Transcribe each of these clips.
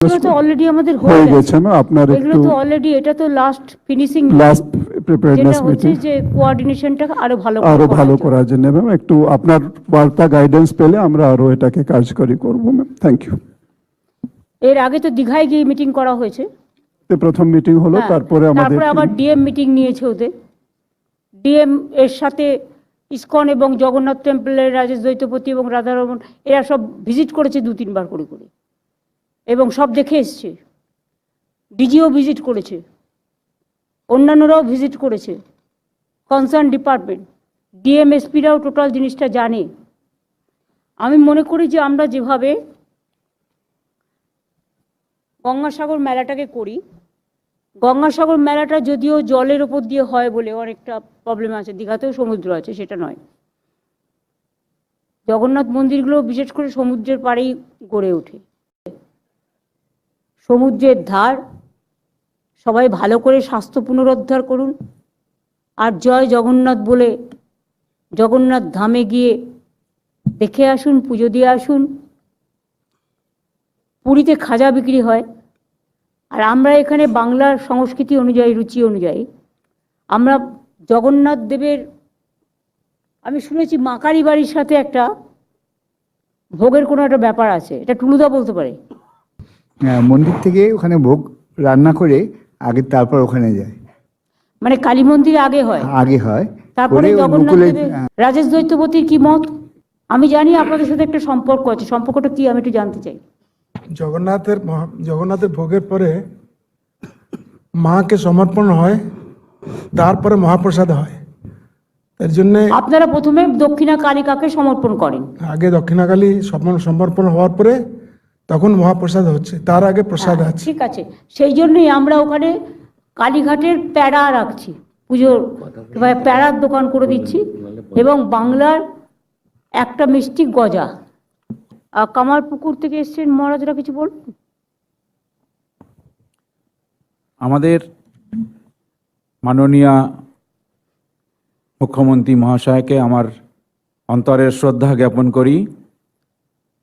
এগুলো তো অলরেডি আমাদের হয়ে গেছে। না? আপনার এগুলো তো অলরেডি এটা তো লাস্ট ফিনিশিং লাস্ট যেটা মিটিং যে কোঅর্ডিনেশনটা আরও ভালো আরও ভালো করার জন্য। ম্যাম একটু আপনার বার্তা গাইডেন্স পেলে আমরা আরও এটাকে কার্যকরী করব ম্যাম থ্যাংক ইউ এর আগে তো দীঘায় গিয়ে মিটিং করা হয়েছে। প্রথম মিটিং হলো হ্যাঁ, তারপরে আমাদের তারপরে আবার ডিএম মিটিং নিয়েছে ওদের। ডিএম এর সাথে ইসকন এবং জগন্নাথ টেম্পলের রাজেশ দ্বৈতপতি এবং রাধারমন এরা সব ভিজিট করেছে দু তিনবার করে করে। এবং সব দেখে এসছে। ডিজিও ভিজিট করেছে। অন্যান্যরাও ভিজিট করেছে। কনসার্ন ডিপার্টমেন্ট ডিএমএসপিরাও টোটাল জিনিসটা জানে। আমি মনে করি যে আমরা যেভাবে গঙ্গাসাগর মেলাটাকে করি, গঙ্গাসাগর মেলাটা যদিও জলের ওপর দিয়ে হয় বলে অনেকটা প্রবলেম আছে, দীঘাতেও সমুদ্র আছে, সেটা নয়। জগন্নাথ মন্দিরগুলো বিশেষ করে সমুদ্রের পাড়েই গড়ে ওঠে। সমুদ্রের ধার, সবাই ভালো করে স্বাস্থ্য পুনরুদ্ধার করুন। আর জয় জগন্নাথ বলে জগন্নাথ ধামে গিয়ে দেখে আসুন, পুজো দিয়ে আসুন। পুরীতে খাজা বিক্রি হয়। আর আমরা এখানে বাংলার সংস্কৃতি অনুযায়ী, রুচি অনুযায়ী, আমরা জগন্নাথ দেবের, আমি শুনেছি মাকারি বাড়ির সাথে একটা ভোগের কোনো একটা ব্যাপার আছে, এটা টুলুদা বলতে পারে। মন্দির থেকে ওখানে ভোগ রান্না করে আগে তারপর ওখানে যায়। মানে কালী মন্দির আগে হয়? আগে হয়। তারপরে জগন্নাথ রাজেশ দ্বৈতপতির কি মত? আমি জানি আপনাদের সাথে একটা সম্পর্ক আছে। সম্পর্কটা কি আমি একটু জানতে চাই। জগন্নাথের মহা- জগন্নাথের ভোগের পরে মাকে সমর্পণ হয় তারপরে মহাপ্রসাদ হয়। এর জন্য আপনারা প্রথমে দক্ষিণা কালিকাকে সমর্পণ করেন। আগে দক্ষিণাকালী সমর্পণ- সমর্পণ হওয়ার পরে তখন মহাপ্রসাদ হচ্ছে তার আগে প্রসাদ হ্যাঁ, আছে। ঠিক আছে। সেই জন্যই আমরা ওখানে কালীঘাটের প্যাড়া রাখছি পুজোর প্যাড়ার দোকান করে দিচ্ছি এবং বাংলার একটা মিষ্টি গজা। আর কামারপুকুর থেকে এসছেন মহারাজরা কিছু বলুন? আমাদের মাননীয় মুখ্যমন্ত্রী মহাশয়কে আমার অন্তরের শ্রদ্ধা জ্ঞাপন করি।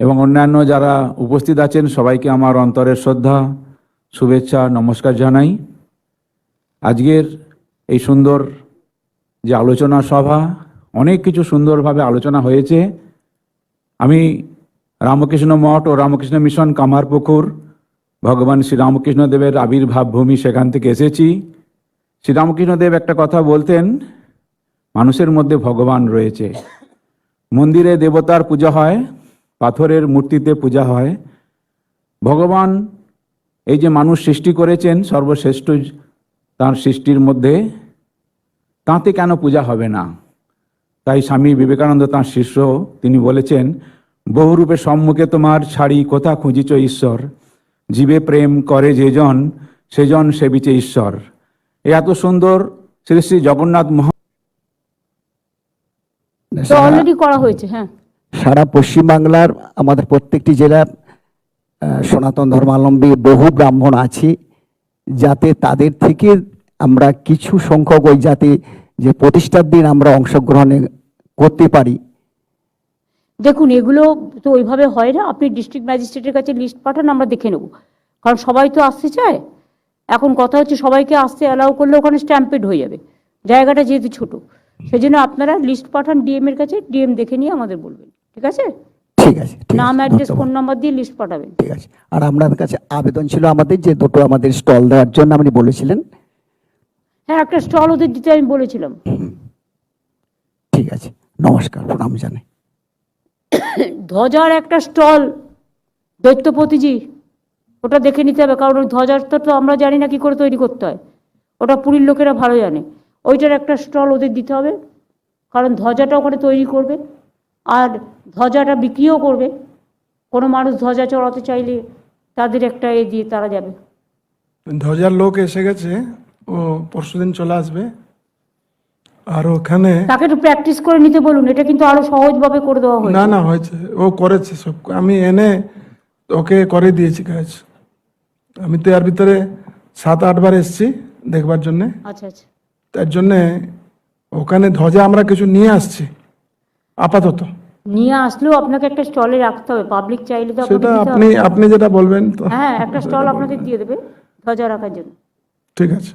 এবং অন্যান্য যারা উপস্থিত আছেন, সবাইকে আমার অন্তরের শ্রদ্ধা, শুভেচ্ছা, নমস্কার জানাই। আজকের এই সুন্দর যে আলোচনা সভা, অনেক কিছু সুন্দরভাবে আলোচনা হয়েছে। আমি রামকৃষ্ণ মঠ ও রামকৃষ্ণ মিশন কামারপুকুর, ভগবান শ্রীরামকৃষ্ণ দেবের আবির্ভাব ভূমি সেখান থেকে এসেছি। শ্রীরামকৃষ্ণ দেব একটা কথা বলতেন, মানুষের মধ্যে ভগবান রয়েছে। মন্দিরে দেবতার পূজা হয় পাথরের মূর্তিতে পূজা হয়। ভগবান এই যে মানুষ সৃষ্টি করেছেন, সর্বশ্রেষ্ঠ তার সৃষ্টির মধ্যে তাঁতে কেন পূজা হবে না? তাই স্বামী বিবেকানন্দ তাঁর শিষ্য, তিনি বলেছেন, বহুরূপে সম্মুখে তোমার ছাড়ি কোথা খুঁজিছ ঈশ্বর? জীবে প্রেম করে যেজন সেজন সেবিছে ঈশ্বর। এ এত সুন্দর শ্রী শ্রী জগন্নাথ মহা অলরেডি করা হয়েছে হ্যাঁ। সারা পশ্চিমবাংলার আমাদের প্রত্যেকটি জেলার সনাতন ধর্মাবলম্বী বহু ব্রাহ্মণ আছে, যাতে তাদের থেকে আমরা কিছু সংখ্যক ওই যাতে যে প্রতিষ্ঠার দিন আমরা অংশগ্রহণে করতে পারি। দেখুন, এগুলো তো ওইভাবে হয় না। আপনি ডিস্ট্রিক্ট ম্যাজিস্ট্রেটের কাছে লিস্ট পাঠান, আমরা দেখে নেব। কারণ সবাই তো আসতে চায়। এখন কথা হচ্ছে সবাইকে আসতে অ্যালাউ করলে ওখানে স্ট্যাম্পেড হয়ে যাবে। জায়গাটা যেহেতু ছোট। সেই জন্য আপনারা লিস্ট পাঠান ডিএম এর কাছে ডিএম দেখে নিয়ে আমাদের বলবেন। ঠিক আছে? ঠিক আছে নাম অ্যাড্রেস। ফোন নাম্বার দিয়ে লিস্ট পাঠাবেন। ঠিক আছে আর আপনাদের কাছে আবেদন ছিল আমাদের যে দুটো আমাদের স্টল দেওয়ার জন্য আপনি বলেছিলেন? হ্যাঁ একটা স্টল ওদের দিতে আমি বলেছিলাম। ঠিক আছে নমস্কার প্রণাম জানাই। ধ্বজার একটা স্টল দৈত্যপতিজি ওটা দেখে নিতে হবে কারণ ওই তো আমরা জানি না কি করে তৈরি করতে হয়। ওটা পুরীর লোকেরা ভালো জানে। ওইটার একটা স্টল ওদের দিতে হবে কারণ ধ্বজাটা ওখানে তৈরি করবে। আর ধ্বজাটা বিক্রিও করবে। কোনো মানুষ ধ্বজা চড়াতে চাইলে তাদের একটা এ দিয়ে তারা যাবে। ধ্বজার লোক এসে গেছে ও পরশুদিন চলে আসবে। আর ওখানে তাকে একটু প্র্যাকটিস করে নিতে বলুন এটা কিন্তু আরও সহজভাবে করে দেওয়া না হয়েছে। না হয়েছে। ও করেছে সব। আমি এনে ওকে করে দিয়েছি কাজ। আমি তো এর ভিতরে সাত আটবার এসেছি দেখবার জন্যে। আচ্ছা আচ্ছা। তার জন্যে ওখানে ধ্বজা আমরা কিছু নিয়ে আসছি। আপাতত। নিয়ে আসলেও আপনাকে একটা স্টলে রাখতে হবে। পাবলিক চাইলে তো সেটা আপনি আপনি যেটা বলবেন তো। হ্যাঁ একটা স্টল আপনাদের দিয়ে দেবে ধ্বজা রাখার জন্য। ঠিক আছে।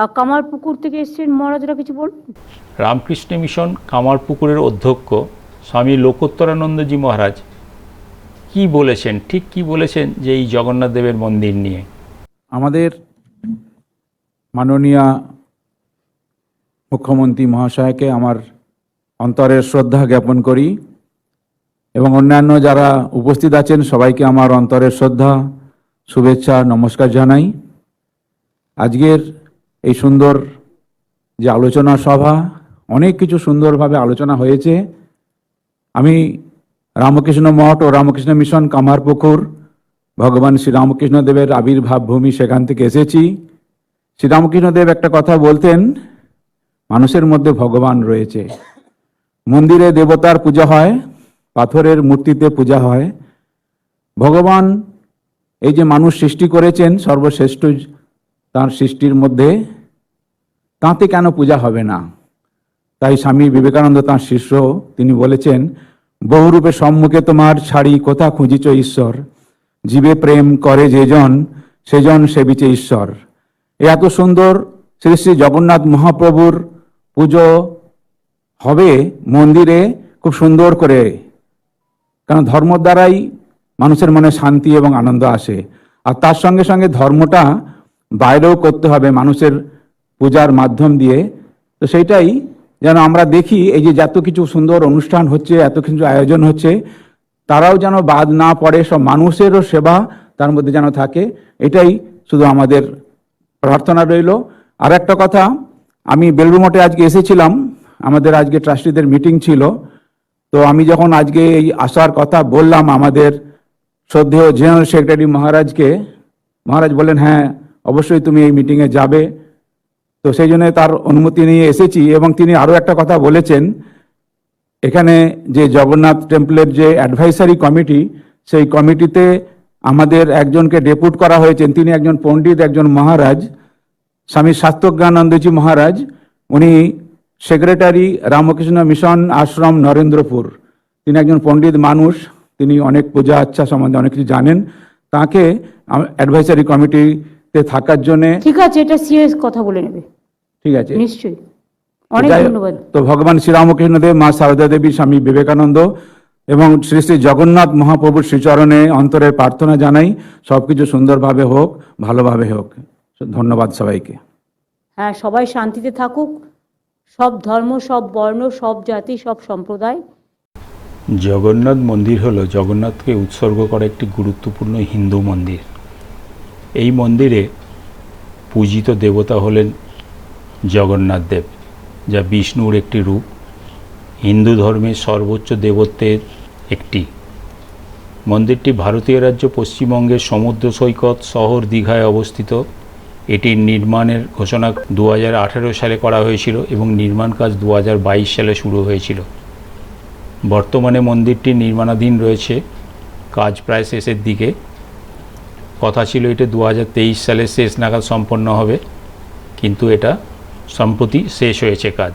আর কামারপুকুর থেকে এসছেন মহারাজরা কিছু বলুন? রামকৃষ্ণ মিশন কামারপুকুরের অধ্যক্ষ স্বামী লোকোত্তরানন্দজি মহারাজ কি বলেছেন ঠিক কি বলেছেন যে এই জগন্নাথ দেবের মন্দির নিয়ে? আমাদের মাননীয় মুখ্যমন্ত্রী মহাশয়কে আমার অন্তরের শ্রদ্ধা জ্ঞাপন করি এবং অন্যান্য যারা উপস্থিত আছেন, সবাইকে আমার অন্তরের শ্রদ্ধা, শুভেচ্ছা, নমস্কার জানাই। আজকের এই সুন্দর যে আলোচনা সভা, অনেক কিছু সুন্দরভাবে আলোচনা হয়েছে। আমি রামকৃষ্ণ মঠ ও রামকৃষ্ণ মিশন কামারপুকুর, ভগবান শ্রীরামকৃষ্ণ দেবের আবির্ভাব ভূমি সেখান থেকে এসেছি। শ্রীরামকৃষ্ণ দেব একটা কথা বলতেন, মানুষের মধ্যে ভগবান রয়েছে। মন্দিরে দেবতার পূজা হয়, পাথরের মূর্তিতে পূজা হয়। ভগবান এই যে মানুষ সৃষ্টি করেছেন, সর্বশ্রেষ্ঠ তার সৃষ্টির মধ্যে, তাঁতে কেন পূজা হবে না? তাই স্বামী বিবেকানন্দ তাঁর শিষ্য, তিনি বলেছেন, বহুরূপে সম্মুখে তোমার ছাড়ি কোথা খুঁজিছ ঈশ্বর? জীবে প্রেম করে যেজন সেজন সেবিছে ঈশ্বর। এত সুন্দর শ্রী শ্রী জগন্নাথ মহাপ্রভুর পুজো হবে মন্দিরে খুব সুন্দর করে। কারণ ধর্ম দ্বারাই মানুষের মনে শান্তি এবং আনন্দ আসে। আর তার সঙ্গে সঙ্গে ধর্মটা বাইরেও করতে হবে মানুষের পূজার মাধ্যম দিয়ে। তো সেইটাই যেন আমরা দেখি, এই যে যত কিছু সুন্দর অনুষ্ঠান হচ্ছে, এত কিছু আয়োজন হচ্ছে, তারাও যেন বাদ না পড়ে, সব মানুষেরও সেবা তার মধ্যে যেন থাকে। এটাই শুধু আমাদের প্রার্থনা রইল। আর একটা কথা, আমি বেলুড় মঠে আজকে এসেছিলাম। আমাদের আজকে ট্রাস্টিদের মিটিং ছিল। তো আমি যখন আজকে এই আসার কথা বললাম আমাদের শ্রদ্ধেয় জেনারেল সেক্রেটারি মহারাজকে, মহারাজ বললেন হ্যাঁ অবশ্যই তুমি এই মিটিংয়ে যাবে। তো সেই জন্য তার অনুমতি নিয়ে এসেছি এবং তিনি আরও একটা কথা বলেছেন। এখানে যে জগন্নাথ টেম্পলের যে অ্যাডভাইসারি কমিটি, সেই কমিটিতে আমাদের একজনকে ডেপুট করা হয়েছেন। তিনি একজন পণ্ডিত, একজন মহারাজ, স্বামী শাস্ত্রজ্ঞানন্দজি মহারাজ। উনি সেক্রেটারি রামকৃষ্ণ মিশন আশ্রম নরেন্দ্রপুর। তিনি একজন পণ্ডিত মানুষ তিনি অনেক পূজা আচ্ছা সম্বন্ধে অনেক কিছু জানেন। তাকে অ্যাডভাইসারি কমিটিতে থাকার জন্যে ঠিক আছে এটা সিরিয়াস কথা বলে নেবে। ঠিক আছে। নিশ্চয়ই। অনেক ধন্যবাদ। তো ভগবান শ্রীরামকৃষ্ণ দেব মা সারদা দেবী স্বামী বিবেকানন্দ এবং শ্রী শ্রী জগন্নাথ মহাপ্রভুর শ্রীচরণে অন্তরের প্রার্থনা জানাই সবকিছু সুন্দরভাবে হোক ভালোভাবে হোক। ধন্যবাদ সবাইকে। হ্যাঁ সবাই শান্তিতে থাকুক। সব ধর্ম, সব বর্ণ, সব জাতি, সব সম্প্রদায়। জগন্নাথ মন্দির হলো জগন্নাথকে উৎসর্গ করা একটি গুরুত্বপূর্ণ হিন্দু মন্দির। এই মন্দিরে পূজিত দেবতা হলেন জগন্নাথ দেব, যা বিষ্ণুর একটি রূপ। হিন্দু ধর্মের সর্বোচ্চ দেবত্বের একটি। মন্দিরটি ভারতীয় রাজ্য পশ্চিমবঙ্গের সমুদ্র সৈকত শহর দীঘায় অবস্থিত। এটির নির্মাণের ঘোষণা দু হাজার আঠেরো সালে করা হয়েছিল এবং নির্মাণ কাজ দু হাজার বাইশ সালে শুরু হয়েছিল। বর্তমানে মন্দিরটি নির্মাণাধীন রয়েছে। কাজ প্রায় শেষের দিকে। কথা ছিল এটা দু সালে শেষ নাগাদ সম্পন্ন হবে, কিন্তু এটা সম্প্রতি শেষ হয়েছে কাজ।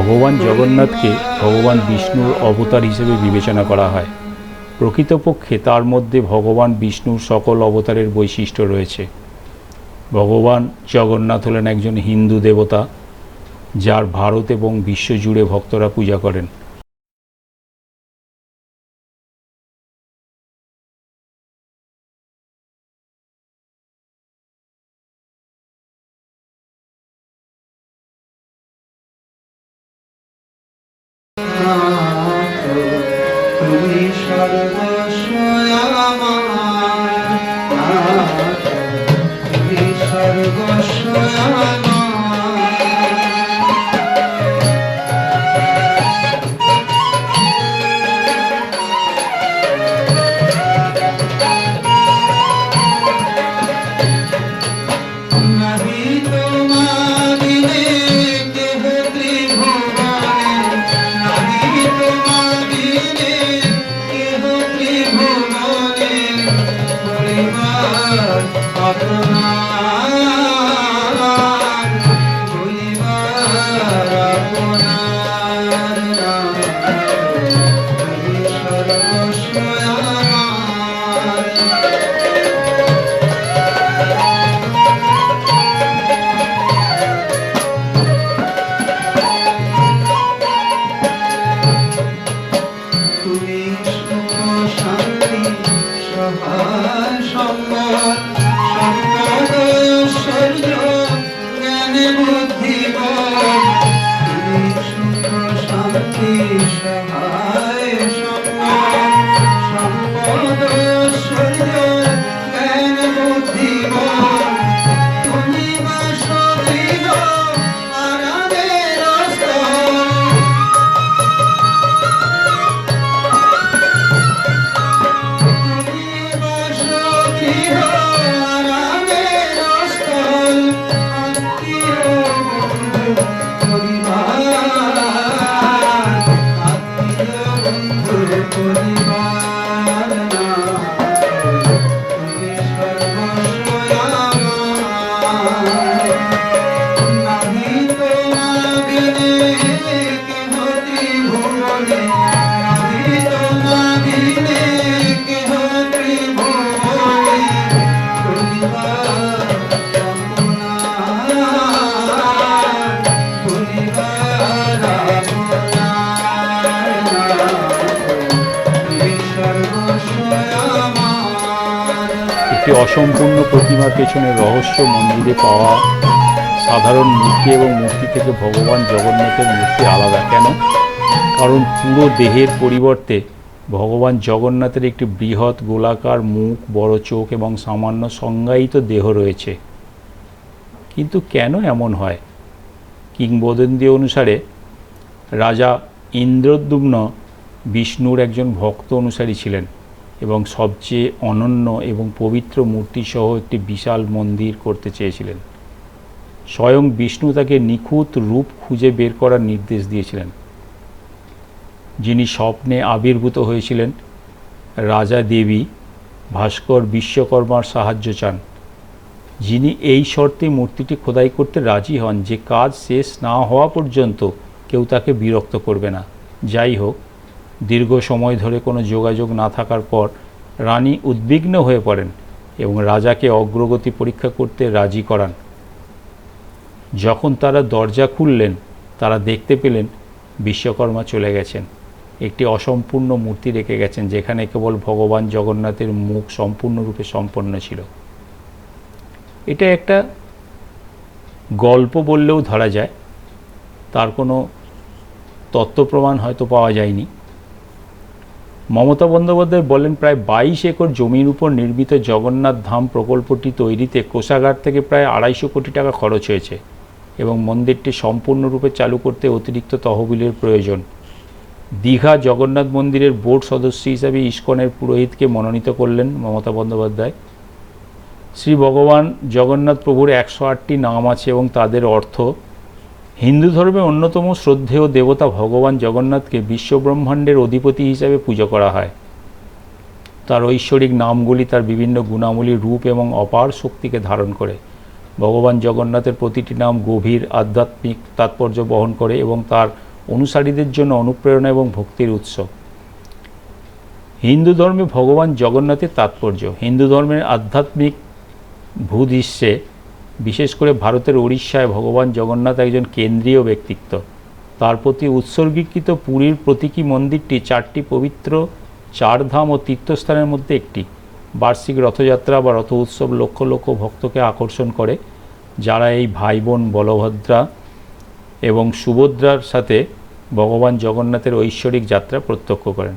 ভগবান জগন্নাথকে ভগবান বিষ্ণুর অবতার হিসেবে বিবেচনা করা হয়। প্রকৃতপক্ষে তার মধ্যে ভগবান বিষ্ণুর সকল অবতারের বৈশিষ্ট্য রয়েছে। ভগবান জগন্নাথ হলেন একজন হিন্দু দেবতা, যার ভারত এবং বিশ্বজুড়ে ভক্তরা পূজা করেন। তুমি সর্বস্ব আমার অসম্পূর্ণ প্রতিমার পেছনে রহস্য মন্দিরে পাওয়া সাধারণ মূর্তি এবং মূর্তি থেকে ভগবান জগন্নাথের মূর্তি আলাদা কেন? কারণ পুরো দেহের পরিবর্তে ভগবান জগন্নাথের একটি বৃহৎ গোলাকার মুখ, বড় চোখ এবং সামান্য সংজ্ঞায়িত দেহ রয়েছে। কিন্তু কেন এমন হয়? কিংবদন্তি অনুসারে রাজা ইন্দ্রদ্যুম্ন বিষ্ণুর একজন ভক্ত অনুসারী ছিলেন। এবং সবচেয়ে অনন্য এবং পবিত্র মূর্তিসহ একটি বিশাল মন্দির করতে চেয়েছিলেন। স্বয়ং বিষ্ণু তাকে নিখুঁত রূপ খুঁজে বের করার নির্দেশ দিয়েছিলেন। যিনি স্বপ্নে আবির্ভূত হয়েছিলেন, রাজা দেবী ভাস্কর বিশ্বকর্মার সাহায্য চান। যিনি এই শর্তে মূর্তিটি খোদাই করতে রাজি হন যে কাজ শেষ না হওয়া পর্যন্ত কেউ তাকে বিরক্ত করবে না। যাই হোক দীর্ঘ সময় ধরে কোনো যোগাযোগ না থাকার পর রানী উদ্বিগ্ন হয়ে পড়েন এবং রাজাকে অগ্রগতি পরীক্ষা করতে রাজি করান। যখন তারা দরজা খুললেন, তারা দেখতে পেলেন বিশ্বকর্মা চলে গেছেন। একটি অসম্পূর্ণ মূর্তি রেখে গেছেন, যেখানে কেবল ভগবান জগন্নাথের মুখ সম্পূর্ণরূপে সম্পন্ন ছিল। এটা একটা গল্প বললেও ধরা যায়। তার কোনো তত্ত্ব প্রমাণ হয়তো পাওয়া যায়নি। মমতা বন্দ্যোপাধ্যায় বলেন, প্রায় বাইশ একর জমির উপর নির্মিত জগন্নাথ ধাম প্রকল্পটি তৈরিতে কোষাগার থেকে প্রায় আড়াইশো কোটি টাকা খরচ হয়েছে এবং মন্দিরটি সম্পূর্ণরূপে চালু করতে অতিরিক্ত তহবিলের প্রয়োজন। দীঘা জগন্নাথ মন্দিরের বোর্ড সদস্য হিসাবে ইস্কনের পুরোহিতকে মনোনীত করলেন মমতা বন্দ্যোপাধ্যায়। শ্রী ভগবান জগন্নাথ প্রভুর একশো আটটি নাম আছে এবং তাদের অর্থ হিন্দু ধর্মে অন্যতম শ্রদ্ধেয় দেবতা ভগবান জগন্নাথকে বিশ্বব্রহ্মাণ্ডের অধিপতি হিসাবে পুজো করা হয়। তার ঐশ্বরিক নামগুলি তার বিভিন্ন গুণাবলী রূপ এবং অপার শক্তিকে ধারণ করে। ভগবান জগন্নাথের প্রতিটি নাম গভীর, আধ্যাত্মিক, তাৎপর্য বহন করে এবং তার অনুসারীদের জন্য অনুপ্রেরণা এবং ভক্তির উৎস। হিন্দু ধর্মে ভগবান জগন্নাথের তাৎপর্য। হিন্দু ধর্মের আধ্যাত্মিক ভূদৃশ্যে বিশেষ করে ভারতের উড়িষ্যায় ভগবান জগন্নাথ একজন কেন্দ্রীয় ব্যক্তিত্ব। তার প্রতি উৎসর্গীকৃত পুরীর প্রতীকী মন্দিরটি চারটি পবিত্র চারধাম ও তীর্থস্থানের মধ্যে একটি। বার্ষিক রথযাত্রা বা রথ উৎসব লক্ষ লক্ষ ভক্তকে আকর্ষণ করে, যারা এই ভাই বোন বলভদ্রা এবং সুভদ্রার সাথে ভগবান জগন্নাথের ঐশ্বরিক যাত্রা প্রত্যক্ষ করেন।